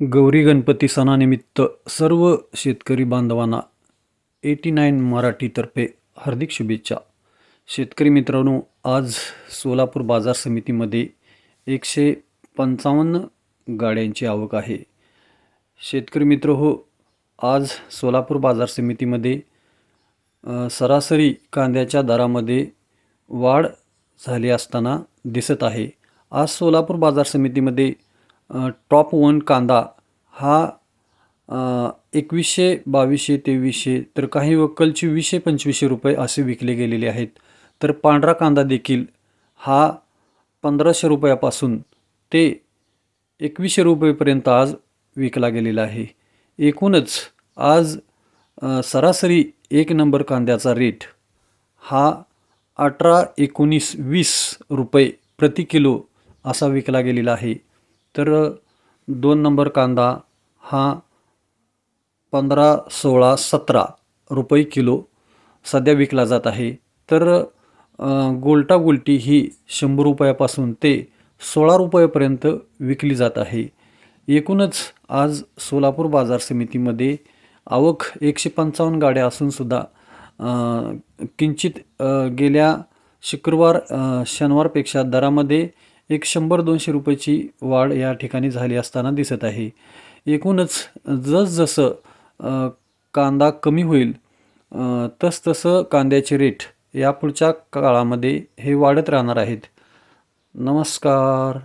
गौरी गणपती सणानिमित्त सर्व शेतकरी बांधवांना एटी नाईन मराठीतर्फे हार्दिक शुभेच्छा. शेतकरी मित्रांनो आज सोलापूर बाजार समितीमध्ये एकशे पंचावन्न गाड्यांची आवक आहे. शेतकरी मित्र हो आज सोलापूर बाजार समितीमध्ये सरासरी कांद्याच्या दरामध्ये वाढ झाली असताना दिसत आहे. आज सोलापूर बाजार समितीमध्ये टॉप वन कांदा हा एकवीसशे बावीसशे तेवीसशे तर काही वक्कलचे वीसशे पंचवीसशे रुपये असे विकले गेलेले आहेत. तर पांढरा कांदा देखील हा पंधराशे रुपयापासून ते एकवीसशे रुपयेपर्यंत आज विकला गेलेला आहे. एकूणच आज सरासरी एक नंबर कांद्याचा रेट हा अठरा एकोणीस वीस रुपये प्रति किलो असा विकला गेलेला आहे. तर दोन नंबर कांदा हा पंधरा सोळा सतरा रुपये किलो सध्या विकला जात आहे. तर अ, गोल्टा गोल्टी ही शंभर रुपयापासून ते सोळा रुपयापर्यंत विकली जात आहे. एकूणच आज सोलापूर बाजार समितीमध्ये आवक एकशे पंचावन्न गाड्या असूनसुद्धा किंचित गेल्या शुक्रवार शनिवारपेक्षा दरामध्ये एक शंभर दोनशे रुपयाची वाढ या ठिकाणी झाली असताना दिसत आहे. एकूणच जसजसं कांदा कमी होईल तसतसं कांद्याचे रेट यापुढच्या काळामध्ये हे वाढत राहणार आहेत. नमस्कार.